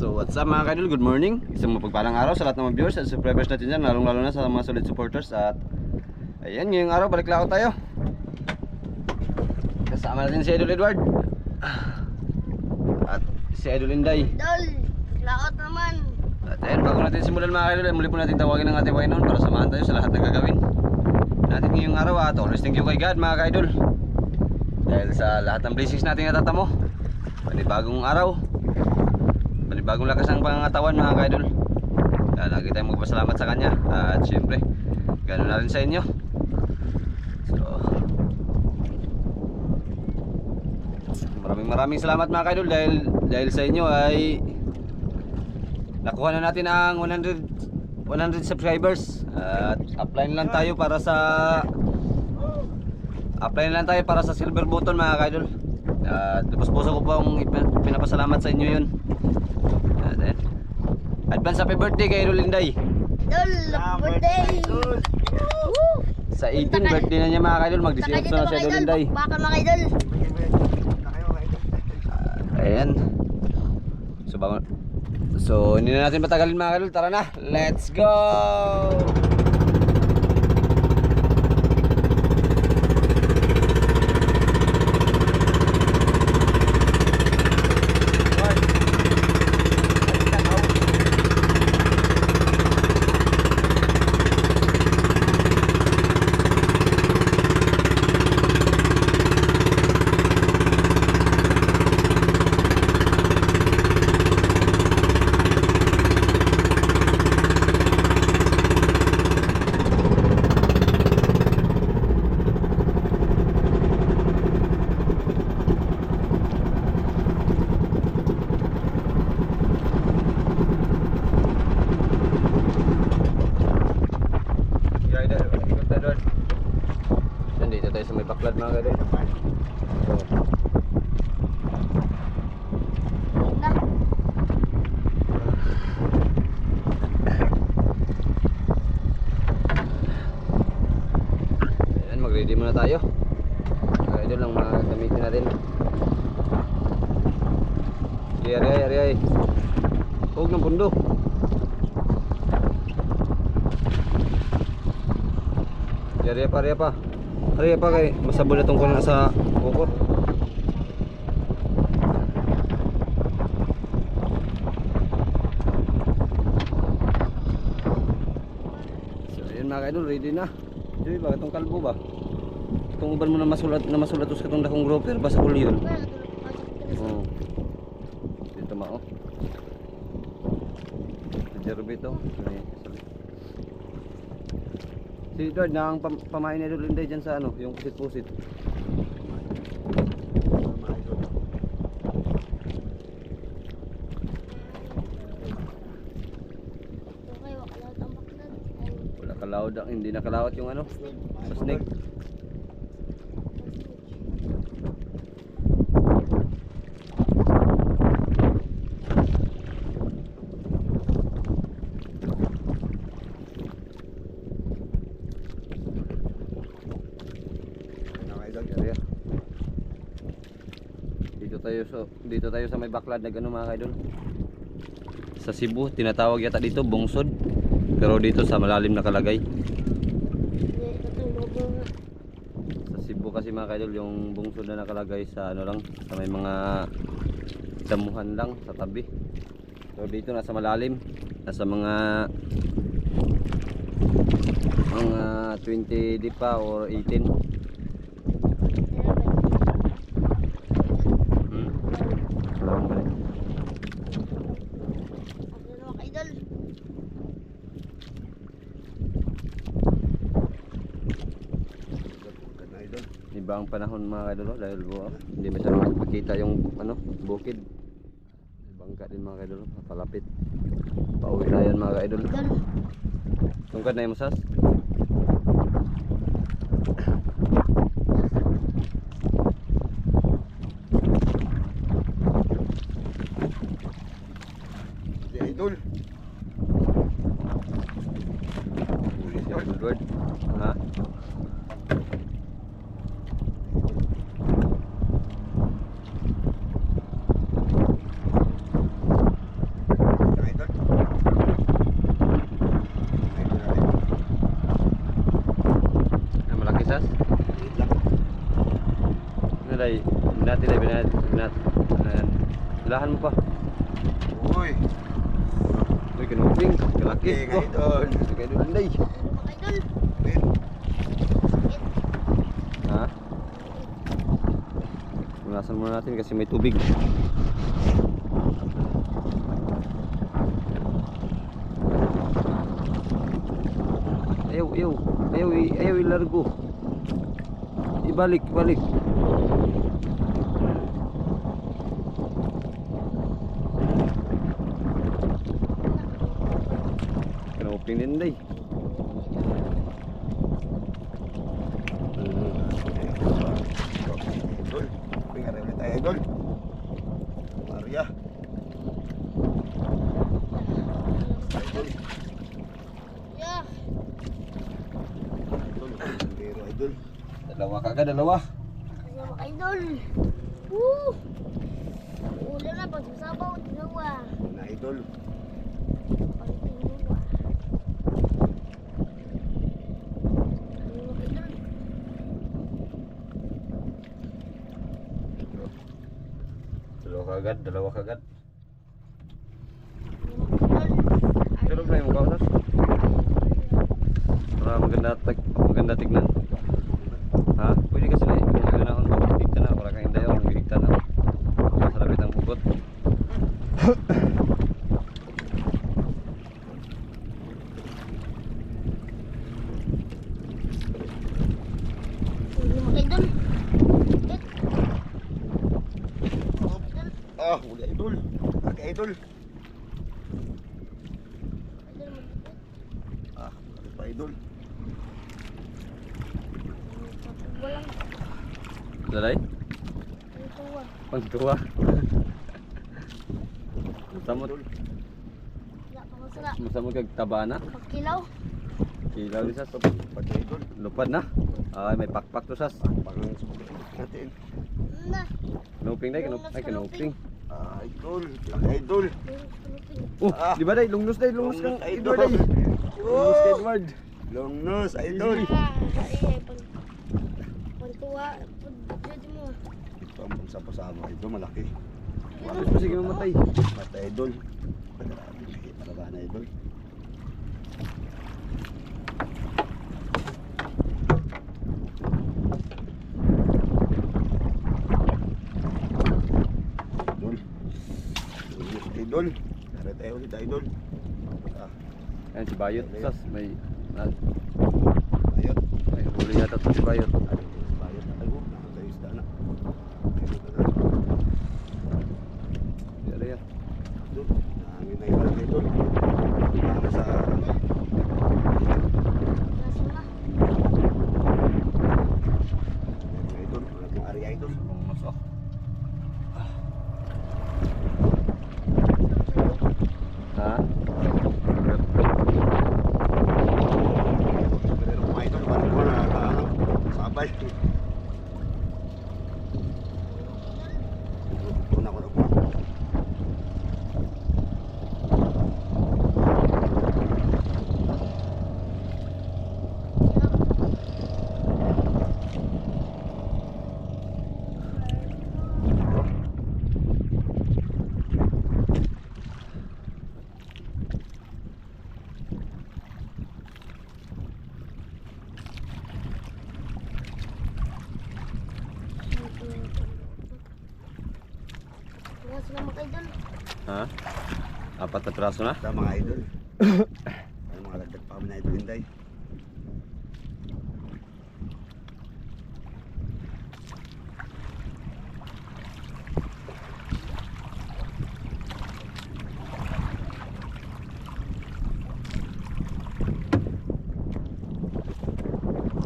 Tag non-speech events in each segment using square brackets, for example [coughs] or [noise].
So what's up mga kaidol, good morning. Isang mapagpalang araw sa lahat ng mga viewers at subscribers natin dyan Lalong lalo na sa mga solid supporters At ayan, ngayong araw balik lang tayo. Kasama natin si Idol Edward. At si Idol Inday. Dol, laot naman. At ayan, bago natin simulan mga kaidol Muli po natin tawagin ang ating Wainon Para samahan tayo sa lahat ng gagawin Natin ngayong araw. At always thank you kay God mga kaidol. Dahil sa lahat ng blessings natin natatamo. Panibagong araw Panibagong lakas ng pangangatawan mga kaidol. Kaya lagi tayong magpasalamat sa kanya. At syempre Ganoon na rin sa inyo. So Maraming maraming salamat mga kaidol Dahil, dahil sa inyo ay Nakuha na natin ang 100 100 subscribers. At apply lang tayo para sa Apply lang tayo para sa silver button mga kaidol. At lubos puso ko pong pinapasalamat sa inyo yun At, eh, Advance happy birthday kay Rolinday Dol, birthday. Sa 18 birthday na niya mga kaidol Mag 18 na si Rolinday Baka mga idol. Ayan. So bangon So hindi na natin patagalin mga kaidol Tara na. Let's go Rider, ikot tayo doon. Nandito tayo sa may baklad mga kaidol So, Na. Ayan, mag-ready muna tayo. Kaya ito lang mga gamitin natin. Sige, ari ay, ari ay. Huwag ng pundo. Sige, ari pa, ari pa. Ari pa kay masabol na tungkol na sa bukot. So, ayun mga kaidol, ready na. Joy, ba itong kalbo ba? Itong uban mo na masulat na masulat sa katong dakong grouper ba sa kulyon? Oo. Dito mao. Sa Jerby to. Si Edward na ang pam pamain ni Edward Linday dyan sa ano, yung pusit-pusit. Wala kalawad ang hindi nakalawat yung ano, snake. Area. Dito tayo sa dito tayo sa may baklad na gano mga kaidol. Sa Cebu tinatawag yata dito bungsod. Pero dito sa malalim. Katulog nga. Sa Cebu kasi mga kaidol yung bungsod na nakalagay sa ano lang sa may mga damuhan lang sa tabi. So dito nasa malalim, nasa mga mga 20 di pa or 18. Hmm. Alam ba rin? Ako na mga idol. Iba ang panahon mga kaidol oh, dahil oh, hindi masyadong makita yung ano, bukid. Bangka din mga kaidol, papalapit. Pauwi na yan mga kaidol. Idol. Tungkad na yung masas. Idol. Huli si Edward. Ha? Binati na, binati. Binati. Ayan. Lahan mo pa. Uy. Uy, kinuping. Kalaki. Okay, anday. Ano mga idol? Sakit. Ha? Punasan muna natin kasi may tubig. Ayaw, ayaw. Ayaw, ayaw ilargo. Ibalik, ibalik. Din day. Idol. Maria. Idol. Yeah. Idol. Idol. Dalawa kagad, dalawa. Mga idol. Woo! Ulo na pag sasabaw. Dalawa. Na, Idol. Pag tinuwa. Ano mga idol? Dalawa kagad, dalawa kagad. Na yung mukha ko, sir. Para maganda tignan. Ha? Pwede kasi na yung mga na akong magbibigta na. Para kang hindi ako magbibigta na. Masarapit ang hugot. Ano mga idol? Sakit. Idol. Ah, huli, Idol. Okay, Idol. Idol magkikit. Ah, ano pa, Idol? Walang Lalay? Tuwa. Pangtuwa. [laughs] Samot. Wala pa masala. Masamot kag tabana. Pagkilaw. Kilaw ni sas. Lupad na. Ay, may pakpak to sas. Pangang natin. Na. Kinuping na, kinup ay kinuping. Ah, Idol. Idol. Oh, di ba day? Lungnus day, lungnus kang Lungnus, Idol. day. Lungnus kay Edward. Long nose, Idol. Ah, ay, pag pagtuwa. Pag mo. Ito ang pagsapasama, Idol. Malaki. Lungnus pa sige mamatay. Mata, Idol. Paraba na, Idol. Idol. Idol. Tara tayo ulit, Idol. Ah, Ayan si Bayot sas. May, ah, ayot. may huli yata si Bayot. Bayot na tayo. Tayo isda na. Ayot na tayo. Pero yan. Idol. Nangin na iba, Idol. Para sa Kaso na. Idol. Malaking area, Idol. Lungnus oh. Ha? Pero mga idol, parang ko na ano, sabay. Tuna ko na po. Kaso na mga idol. Ha? Apat na traso na? Sa [coughs] mga idol. Ay mga lagdag pa kami na idol Inday.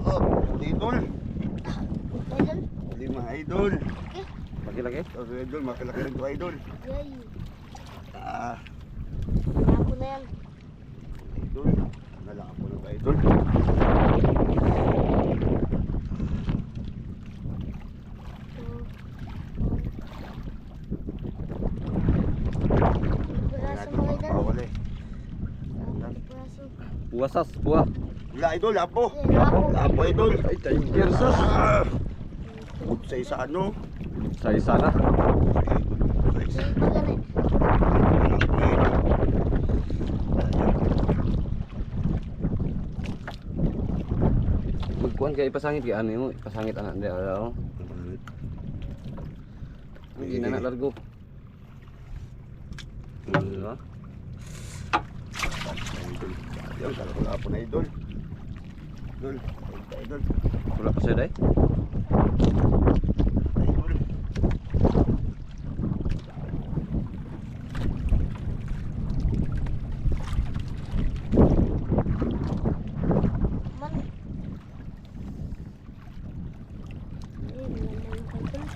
Oh, idol. Idol. Lima idol. Laki-laki? Oh, idol, makalaki rin to idol. Yay. Ah, Ako na yan. idol. Nalaka po na to idol. Piraso Idol, mga idol. makakawali. Piraso. Puwasas, puwa. Wala idol, lapo. Eh, lapo. Lapo idol. Ay, tiger sas. Ah! Bukod sa isa ano. Sa isa na. Guys, Sige pa ganit. wala ko na idol. Magkuhan kaya ipasangit kaya ano mo, ipasangit anak hindi ano. Hindi na na largo. Diba? Idol. Yan, na idol. Idol, idol, Wala pa siya day. idol. Man. Eh, wala na yung kaidol.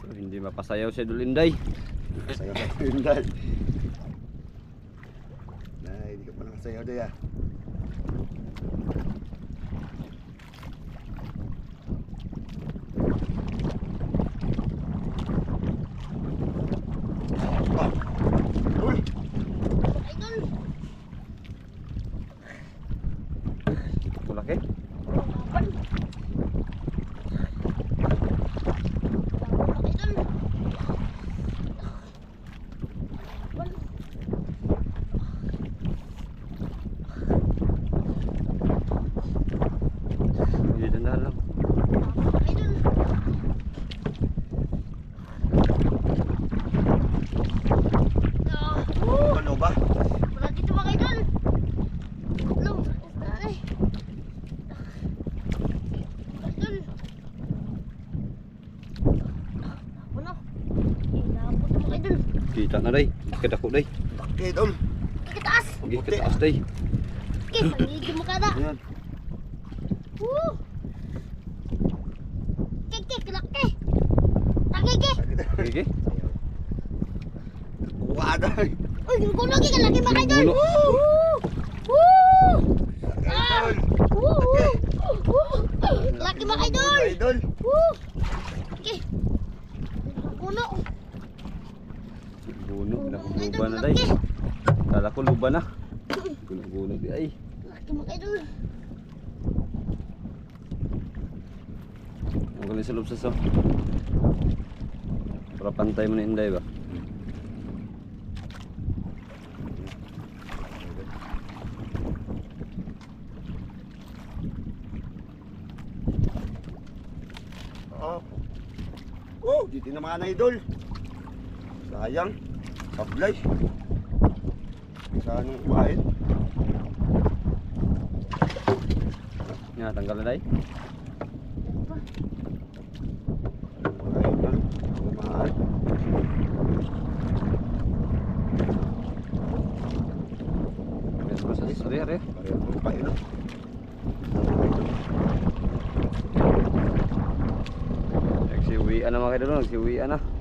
So, hindi mapasayaw si Dulinday. Sayo ka Hyundai. Na, hindi ka pa nakasayaw doy ah. Ah, Uy, Idol. Kulaki. Laban. Laban, idol. Laban. Hindi dandahan lang. Laban, idol. Ah, woo! ano ba? Wala dito mga idol. Lo, ay. Idol. Ano? Inabot ang mga idol. Kita na day. Kadako day. Okay, idol. Kikitaas. Sige, kataas day. Okay, pangigil mo kada. Ayan. Woo! Kiki, kilaki. Takiki. Sige. Kuha doy. Uy, gulo lagi ka lagi mga idol. Gulo. Woo! Woo! Ah! Woo! Woo! Laki. Woo! Okay. Puno. Buno. Puno Naku, mga idol, luba na day. Kala ko luba na. Gulo-gulo di ay. Mga. Ang galing sa loob sa so. Para pantay mo na inday ba? Oh. Oh, dito naman idol. Sayang. Sablay. Saan ang kumain? Nga, tanggal na basta. Sorry, ari. Pareho ang kumain. no? Nagsiuwian na mga kaidol. Nagsiuwian na.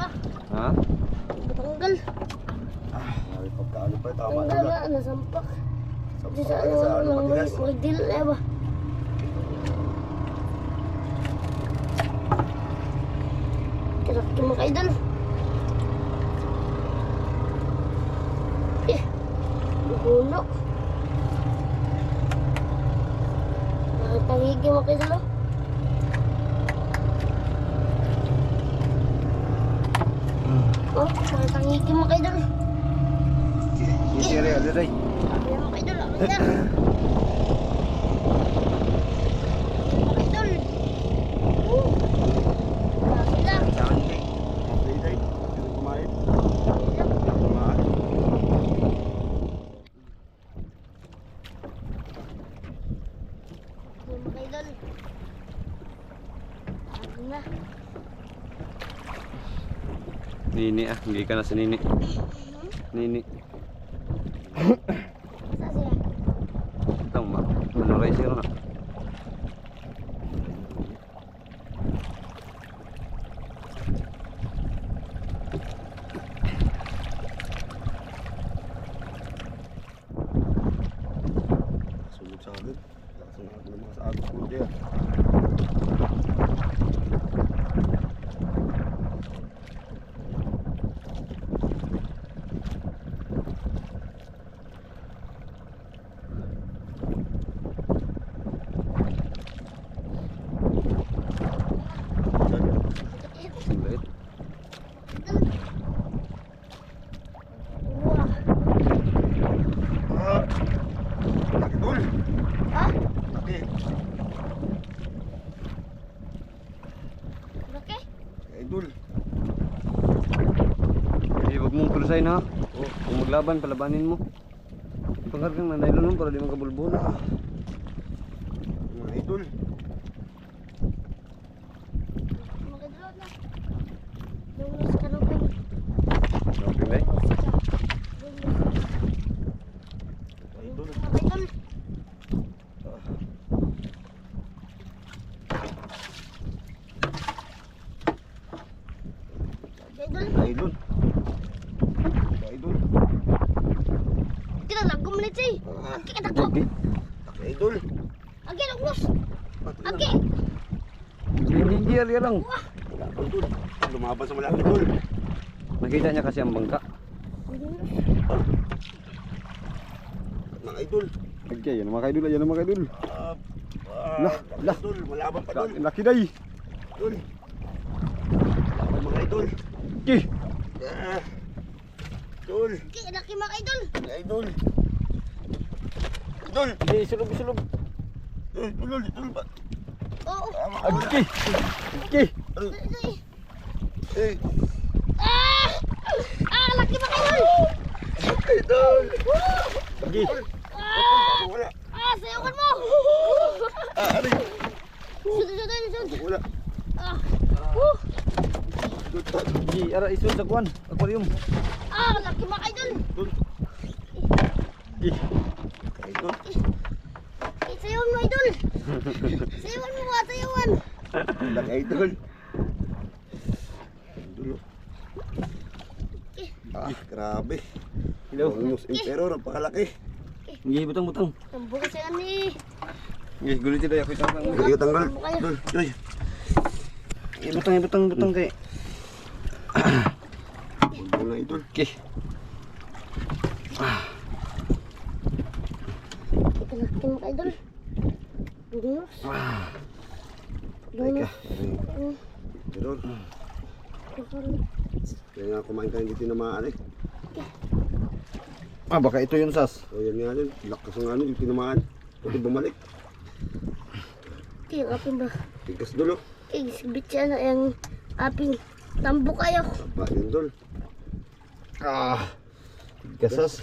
Ah, Ha? matanggal. Ah, may pagkaano pa. Tama Tanggal na. na, nasampak. Di sa Sa ano, sa ano lang matigas. magdil na ba? Kilaki mga idol. Eh, gulo. Nakatangigi mga idol. oh. Oh, nakatangigi mga idol. Hindi rin, ano rin. Sabi mga idol, ano yan? Mga idol. Woo! Grabe lang. Saan kay? Okay, day. Sino kumain? Grabe lang. Kumain. Yung mga idol. Ano na? Nini ah. Hindi ka na si Nini. Nini. Basta sila. Ito, ma. Ano rice na? Sunod sa akin. Lakas ng ako ng mga sa agos ko idol. Eh, pulusayin ha. Oh. Kung maglaban, palabanin mo. Pangkargang na nylon nun para di magkabulbul. Mga idol. Makidulot na. Lungos ka nung pin. Okay, bay. Idol. Idol. Idol. Idol. Idol. Tira lang gumalit siya. Ah, Aki ka dako. Okay. Idol. Aki lungos. Pati Aki. Hindi, hindi, hindi, lang. Idol. Lumaban sa malaki idol. Nakita niya kasi ang bangka. Mga idol. Okay, yan ang mga kaidol, yan ang mga kaidol. Ah, ah, Lah, lah. Idol, malaban pa idol. Laki day. Idol. Mga idol. Okay. Ah. Idol. Aki laki mga idol. Mga idol. Idol. Hindi, sulog, sulog. Idol, idol, idol ba? Oo. Ah, Okay. Okay. Idol. Ay. Eh, Ah! Ah, laki mga idol. idol. Okay. Ah! Wala. Ah, sayawan mo. Ah, aray. Sunod, sunod, sunod. Wala. Ah. Idol, ta- Di, ara isun sa. Aquarium. Ah, laki mga idol. idol. Eh. Idol. Eh, sayawan mo idol. Sayawan mo mga sayawan. Lang idol. Idol. oh. Ah, grabe. Hello. Ang news emperor, ang pakalaki. Okay, butang, butang. Tambo kasi yan ni. Okay, gulit tayo. Ako itang Kayo tanggal. Idol, idol. Eh, butang, eh, butang, butang kay. Idol na idol. Okay. Ito laki mga idol. Lungos. Lungos. Mm, Idol. lungos. Kaya nga kumain tayo dito tinamaan eh. Ah, baka ito yun, Sas. O yan nga din. Lakas ng ano, yung tinamaan. Pati bumalik. Kaya kapin ba? Tigas dulo. Eh, sibit siya na yung aping tambo kayo. Tapa yun dol. Ah. Gasas.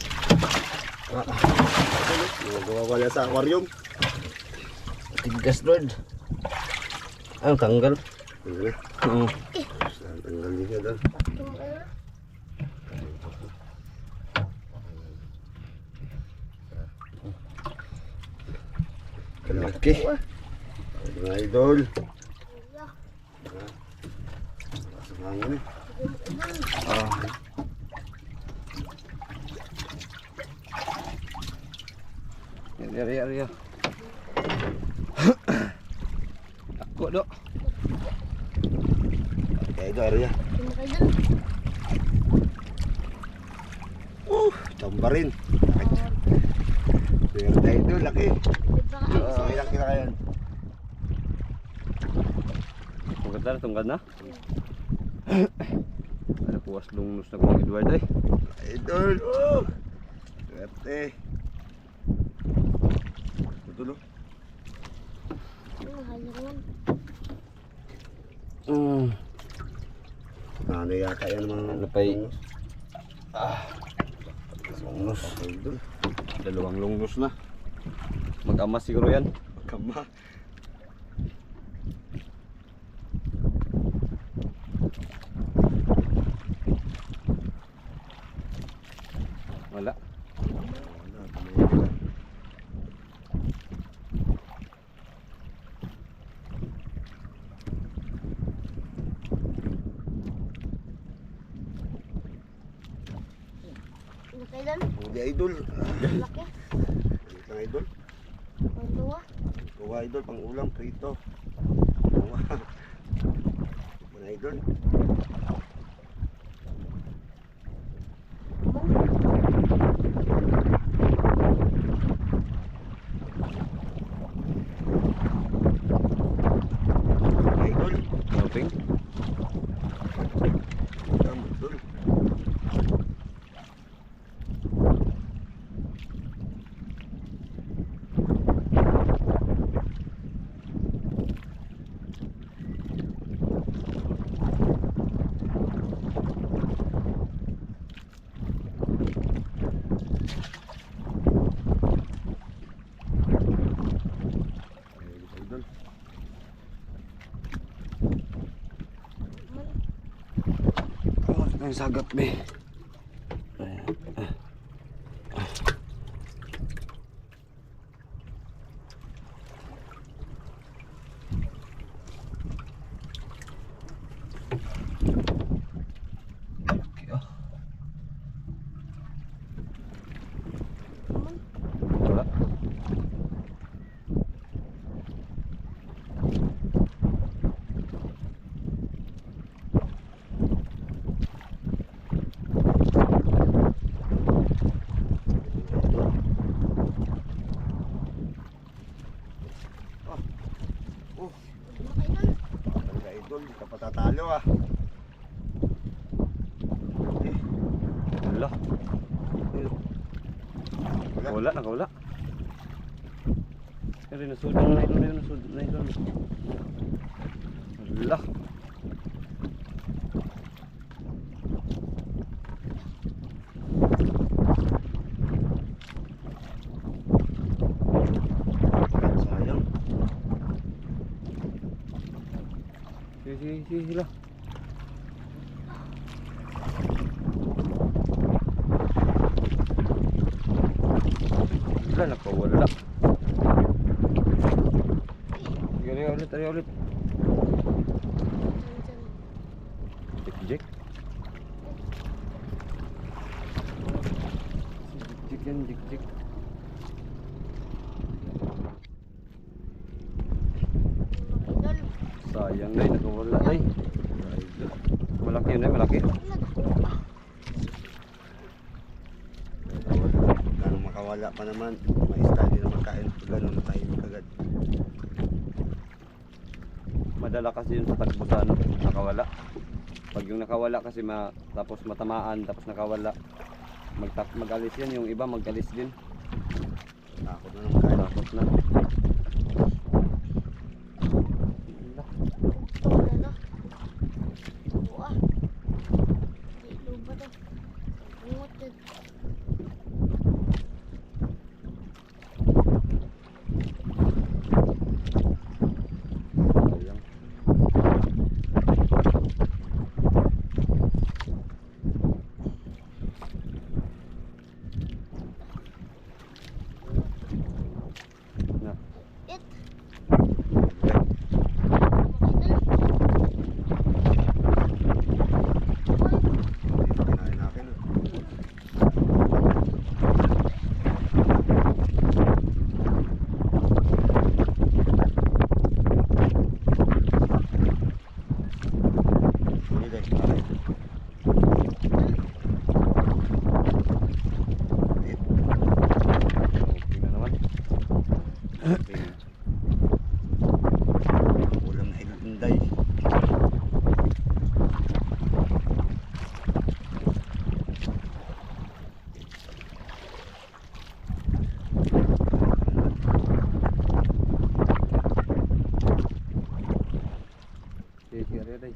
Nagawa wala sa aquarium. Tigas, Lord. Ang tanggal. Ano na? Oo. Saan tanggal niya dol. Laki. Mga idol. Eh. Ah. Yari, yari, yari. yari. Ako, do. Kaya idol, idol. Uh, tamba rin. Swerte idol, laki. So, ilang kita kayo? Maganda na, tungkad na. Ano, puwas lungnos na kong Edward eh. Idol, oh! Swerte. Mahal naman. Mm. Ano yata yan mga Napay. Ah. Lungnos. Idol. Dalawang lungnos na. Mag-amas siguro yan. Kama. Wala. Mga idol. Laki. Lang idol. Ang tuwa. Kuha idol, pang ulam, prito. Kuha. Mga idol. Mga idol. Nothing. Ulam, idol. Ang sagat be. Patatalo ah. Wala. wala. Wala, nakawala. Pero nasud na ito, na nasud na ito. Wala. Sayang. Sige, sige, sige, sila. Wala, nakawala. Sige, sige, ulit, sige, ulit. Jek. Jek, yan. Mga idol. Sayang na, nakawala na. Malaki yun, eh, malaki. Ganun makawala pa naman. May study na makain. Ganun na tayo agad. Madala kasi yun sa sa ano, nakawala. Pag yung nakawala kasi ma, tapos matamaan, tapos nakawala, magtak magalis yan, yung iba magalis din. Takot na naman. Takot na. Wala na. Buwa. Di lupa to. Bungot din. Sayang. Na, It. Eh, Mga idol. Uy. Hindi pa kinain natin. ah. Huli tayo, pare. Eh, okay na naman. okay. Ulam na inday. Sige, sige, ari, ari.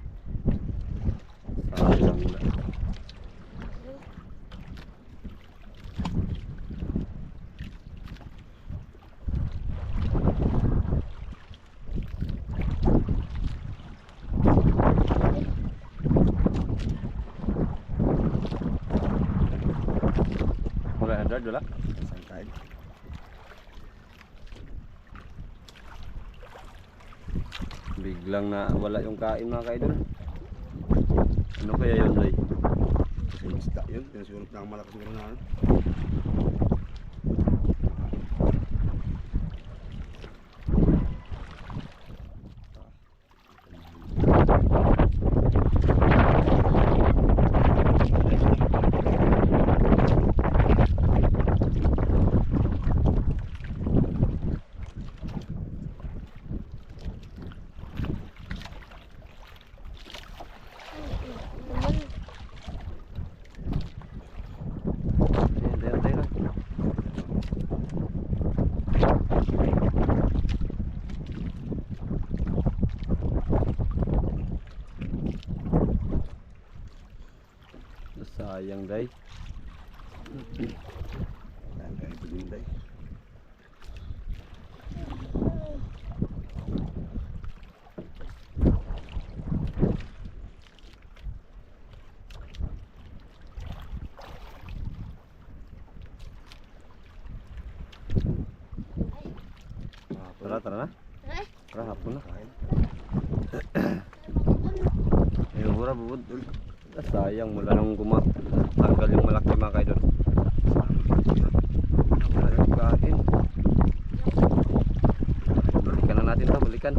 Sayang na. Dad, wala. Saan kain? Biglang na wala yung kain mga kaidol. Ano kaya yun, Ray? Yung isda yun. Yung siguro pinakamalakas siguro na ano. Naman. Ayan, ayan, ayan, ayan. Sayang day. Kain kain ito yung inday. Tara, tara na. Tara, hapon na. [coughs] Ayun, mura, bubod. Ah, Sayang, mula nung guma. Tanggal yung malaki mga kaidol. Wala yung kain. Balikan na natin to, balikan.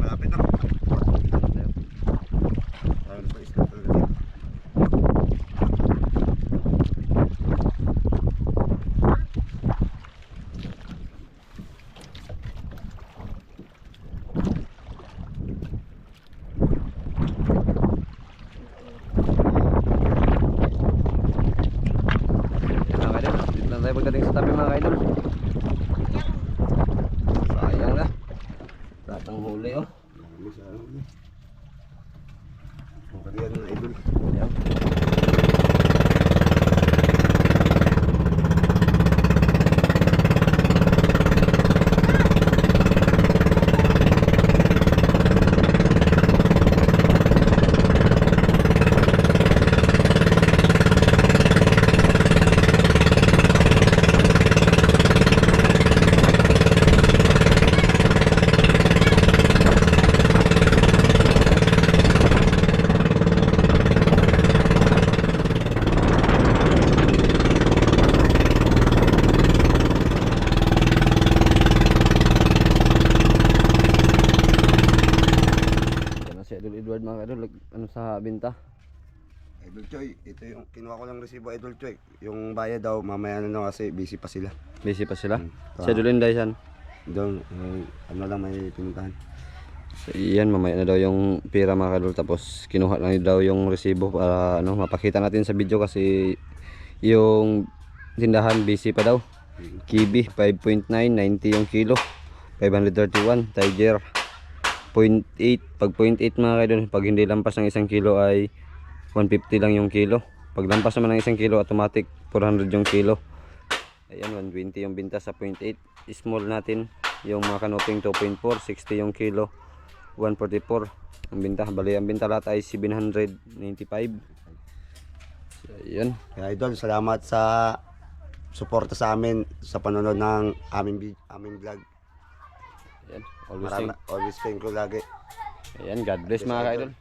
Malapit na. Balikan na tayo. Ayun pa, iskat talaga. Mga kaidol, dito na tayo pagdating sa tabi mga kaidol. Sayang na. Huli oh. Marami sa ano. Ang kariyan ng idol. Ayan. Yan na si Idol Edward mga kaidol. Lag- Ano sa binta? Idol Choy, ito yung kinuha ko ng resibo Idol Choy. Yung bayad daw, mamaya na lang kasi busy pa sila. Busy pa sila? Hmm. Idol Inday san? Doon, eh, ano lang may pinuntahan. So, yan, mamaya na daw yung pera mga kadol. Tapos kinuha lang daw yung resibo para ano, mapakita natin sa video kasi yung tindahan busy pa daw. Kibi 5.9, 90 yung kilo. 531, Tiger 0.8. Pag 0.8 mga kadol, pag hindi lampas ng isang kilo ay 150 lang yung kilo. Pag lampas naman ng isang kilo, automatic 400 yung kilo. Ayan, 120 yung binta sa 0.8. Small natin, yung mga kanoping 2.4, 60 yung kilo. 144 ang binta. Bali, ang binta lahat ay 795. So, yun. Kaya Idol, salamat sa suporta sa amin sa panonood ng aming, aming vlog. Ayan. Always Marami, thank, always thank you lagi. ayan, God bless mga ka-idol.